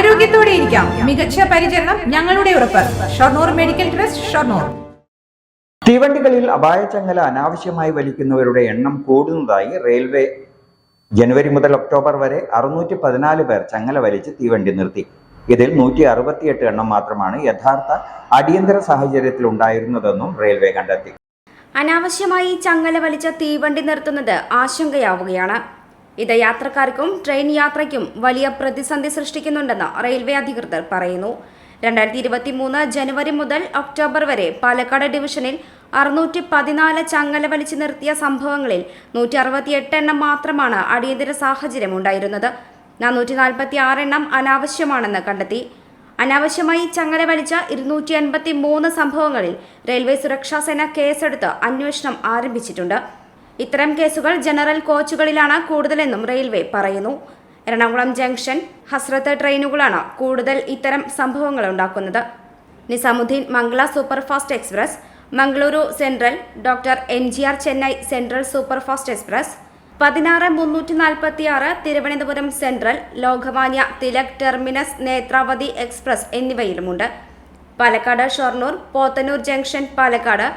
ആരോഗ്യത്തോടെ ഇരിക്കാം. മികച്ച പരിചരണം ഞങ്ങളുടെ ഉറപ്പ്. Shoranur medical trust Shoranur. തീവണ്ടികളിൽ അപായച്ചങ്ങല അനാവശ്യമായി വലിക്കുന്നവരുടെ എണ്ണം കൂടുന്നതായി റെയിൽവേ ജനുവരി മുതൽ ഒക്ടോബർ വരെ അറുന്നൂറ്റി പതിനാല് പേർ ചങ്ങല വലിച്ച് തീവണ്ടി നിർത്തി. ഇതിൽ നൂറ്റി അറുപത്തിയെട്ട് എണ്ണം മാത്രമാണ് യഥാർത്ഥ അടിയന്തര സാഹചര്യത്തിൽ ഉണ്ടായിരുന്നതെന്നും റെയിൽവേ കണ്ടെത്തി. അനാവശ്യമായി ചങ്ങല വലിച്ച തീവണ്ടി നിർത്തുന്നത് ആശങ്കയാവുകയാണ്. ഇത് യാത്രക്കാർക്കും ട്രെയിൻ യാത്രയ്ക്കും വലിയ പ്രതിസന്ധി സൃഷ്ടിക്കുന്നുണ്ടെന്ന് റെയിൽവേ അധികൃതർ പറയുന്നു. രണ്ടായിരത്തി ഇരുപത്തി മൂന്ന് ജനുവരി മുതൽ ഒക്ടോബർ വരെ പാലക്കാട് ഡിവിഷനിൽ അറുന്നൂറ്റി പതിനാല് ചങ്ങല വലിച്ചു നിർത്തിയ സംഭവങ്ങളിൽ നൂറ്റി അറുപത്തിയെട്ട് എണ്ണം മാത്രമാണ് അടിയന്തര സാഹചര്യം ഉണ്ടായിരുന്നത്. നാനൂറ്റി നാൽപ്പത്തി ആറ് എണ്ണം അനാവശ്യമാണെന്ന് കണ്ടെത്തി. അനാവശ്യമായി ചങ്ങല വലിച്ച ഇരുന്നൂറ്റി എൺപത്തി മൂന്ന് സംഭവങ്ങളിൽ റെയിൽവേ സുരക്ഷാ സേന കേസെടുത്ത് അന്വേഷണം ആരംഭിച്ചിട്ടുണ്ട്. ഇത്തരം കേസുകൾ ജനറൽ കോച്ചുകളിലാണ് കൂടുതലെന്നും റെയിൽവേ പറയുന്നു. എറണാകുളം ജംഗ്ഷൻ ഹസ്രത്ത് ട്രെയിനുകളാണ് കൂടുതൽ ഇത്തരം സംഭവങ്ങൾ ഉണ്ടാക്കുന്നത്. Nizamuddin Mangala superfast express Mangaluru central doctor M G R Chennai central superfast express പതിനാറ് മുന്നൂറ്റി നാൽപ്പത്തി ആറ് Thiruvananthapuram central Lokmanya Tilak terminus Netravati express എന്നിവയിലുമുണ്ട്. Palakkad Shoranur Podanur junction Palakkad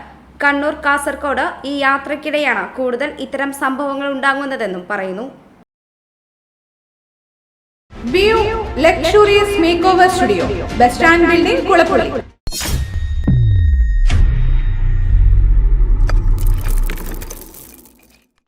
Kannur Kasaragod ഈ യാത്രയ്ക്കിടെയാണ് കൂടുതൽ ഇത്തരം സംഭവങ്ങൾ ഉണ്ടാകുന്നതെന്നും പറയുന്നു. Luxurious makeover studio bus stand building Kulappully